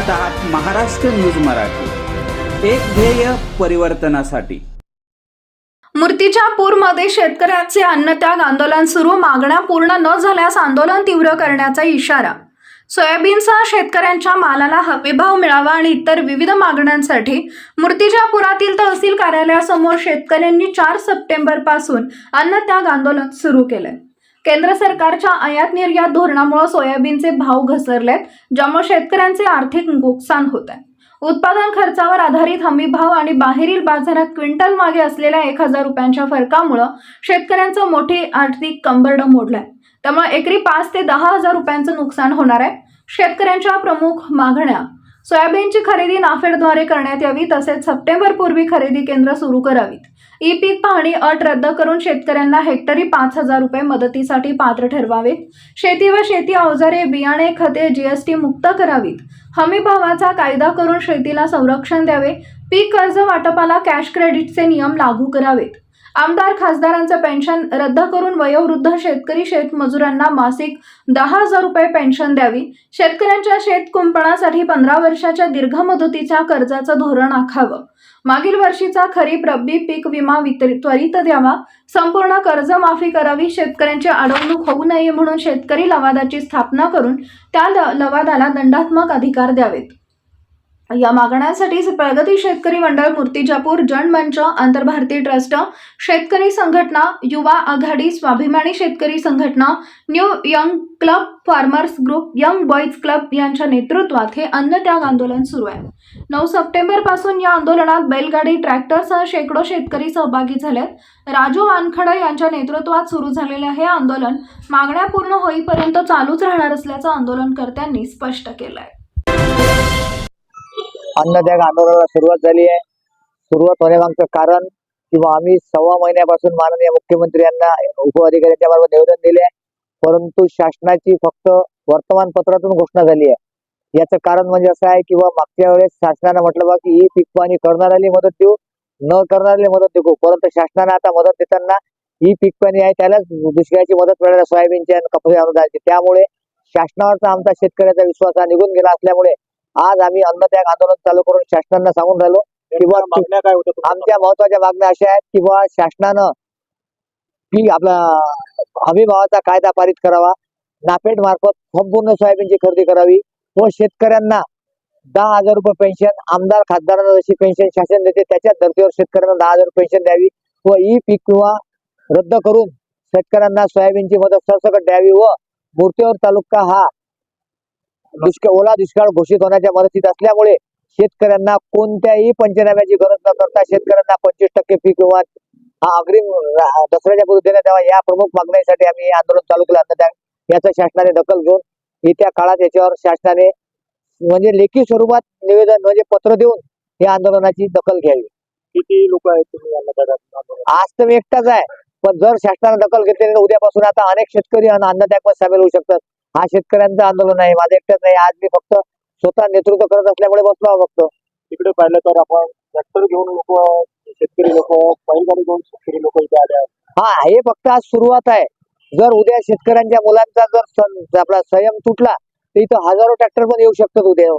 पाहत आहात महाराष्ट्र न्यूज मराठी. एक ध्येय परिवर्तनासाठी. मूर्तीच्या पूरमध्ये शेतकऱ्यांचे अन्नत्याग आंदोलन सुरू मागण्या पूर्ण न झाल्यास आंदोलन तीव्र करण्याचा इशारा. सोयाबीनसह शेतकऱ्यांच्या मालाला हमीभाव मिळावा आणि इतर विविध मागण्यांसाठी मूर्तिजापुरातील तहसील कार्यालयासमोर शेतकऱ्यांनी चार सप्टेंबरपासून अन्नत्याग आंदोलन सुरू केलंय. केंद्र सरकारच्या आयात निर्यात धोरणामुळे सोयाबीनचे भाव घसरलेत ज्यामुळे शेतकऱ्यांचे आर्थिक नुकसान होत आहे उत्पादन खर्चावर आधारित हमी भाव आणि बाहेरील बाजारात क्विंटल मागे असलेल्या एक हजार रुपयांच्या फरकामुळं शेतकऱ्यांचं मोठी आर्थिक कंबरड मोडलंय. त्यामुळे एकरी पाच ते दहा हजार रुपयांचं नुकसान होणार आहे. शेतकऱ्यांच्या प्रमुख मागण्या सोयाबीनची खरेदी नाफेडद्वारे करण्यात यावी तसेच सप्टेंबर पूर्वी खरेदी केंद्र सुरू करावीत. ई पीक पाहणी अट रद्द करून शेतकऱ्यांना हेक्टरी पाच हजार रुपये मदतीसाठी पात्र ठरवावेत. शेती व शेती अवजारे बियाणे खते जीएसटी मुक्त करावीत. हमी भावाचा कायदा करून शेतीला संरक्षण द्यावे. पीक कर्ज वाटपाला कॅश क्रेडिटचे नियम लागू करावेत. आमदार खासदारांचं पेन्शन रद्द करून वयोवृद्ध शेतकरी शेतमजुरांना मासिक दहा हजार रुपये पेन्शन द्यावी. शेतकऱ्यांच्या शेत कुंपणासाठी पंधरा वर्षाच्या दीर्घ मुदतीच्या कर्जाचं धोरण आखावं. मागील वर्षीचा खरीप रब्बी पीक विमा त्वरित द्यावा. संपूर्ण कर्जमाफी करावी. शेतकऱ्यांची अडवणूक होऊ नये म्हणून शेतकरी लवादाची स्थापना करून त्या लवादाला दंडात्मक अधिकार द्यावेत. या मागण्यांसाठी प्रगती शेतकरी मंडळ मूर्तिजापूर जनमंच आंतरभारतीय ट्रस्ट शेतकरी संघटना युवा आघाडी Swabhimani Shetkari Sanghatana new young club farmers group young boys club यांच्या नेतृत्वात हे अन्नत्याग आंदोलन सुरू आहे. नऊ सप्टेंबरपासून या आंदोलनात बैलगाडी ट्रॅक्टरसह शेकडो शेतकरी सहभागी झालेत. राजू वानखडे यांच्या नेतृत्वात सुरू झालेले हे आंदोलन मागण्या पूर्ण होईपर्यंत चालूच राहणार असल्याचं आंदोलनकर्त्यांनी स्पष्ट केलंय. अन्नत्याग आंदोलनाला सुरुवात झाली आहे. सुरुवात होण्यामागचं कारण किंवा आम्ही सव्वा महिन्यापासून माननीय मुख्यमंत्री यांना उपअधिकाऱ्यांच्या मार्फत निवेदन दिले आहे. परंतु शासनाची फक्त वर्तमानपत्रातून घोषणा झाली आहे. याचं कारण म्हणजे असं आहे किंवा मागच्या वेळेस शासनानं म्हटलं बा की ही पीक पाणी करणाऱ्याला मदत देऊ न करणाऱ्याला मदत देऊ. परंतु शासनानं आता मदत देताना ही पीक पाणी आहे त्यालाच दुसऱ्याची मदत मिळाल्या सोयाबीनच्या आणि कपाशी अनुदानाची त्यामुळे शासनावरचा आमचा शेतकऱ्याचा विश्वास हा निघून गेला असल्यामुळे आज आम्ही अन्नत्याग आंदोलन चालू करून शासनाला सांगून राहिलो किंवा काय आमच्या महत्त्वाच्या मागण्या अशा आहेत की बुवा शासनानं की आपला हमी भावाचा कायदा पारित करावा नाफेड मार्फत संपूर्ण सोयाबीनची खरेदी करावी व शेतकऱ्यांना दहा हजार रुपये पेन्शन आमदार खासदारांना जशी पेन्शन शासन देते त्याच्याच धर्तीवर शेतकऱ्यांना दहा हजार पेन्शन द्यावी व ई पीक विमा रद्द करून शेतकऱ्यांना सोयाबीनची मदत सरसकट द्यावी व मूर्तीवर तालुका हा दुष्काळ ओला दुष्काळ घोषित होण्याच्या मदतीत असल्यामुळे शेतकऱ्यांना कोणत्याही पंचनाम्याची गरज न करता शेतकऱ्यांना पंचवीस टक्के पीक विमा हा अग्रिम दसऱ्याच्या पूर्वी देण्यात यावा. या प्रमुख मागण्यांसाठी आम्ही हे आंदोलन चालू केलं. अन्नत्याग याचं शासनाने दखल घेऊन येत्या काळात याच्यावर शासनाने म्हणजे लेखी स्वरूपात निवेदन म्हणजे पत्र देऊन या आंदोलनाची दखल घ्यावी. किती लोक आहेत तुम्ही आज तर मी एकटाच आहे. पण जर शासनाने दखल घेतली तर उद्यापासून आता अनेक शेतकरी आणि अन्नत्याग पण सामील होऊ शकतात. हा शेतकऱ्यांचं आंदोलन आहे. माझं एकटाच नाही आज मी फक्त स्वतः नेतृत्व करत असल्यामुळे बसलो आहे फक्त. तिकडे पाहिलं तर आपण ट्रॅक्टर घेऊन लोक शेतकरी लोक बैलगाडी घेऊन शेतकरी लोक इथे आले हा हे फक्त आज सुरुवात आहे. जर उद्या शेतकऱ्यांच्या मुलांचा जर आपला संयम तुटला तर इथं हजारो ट्रॅक्टर पण येऊ शकतात उद्या.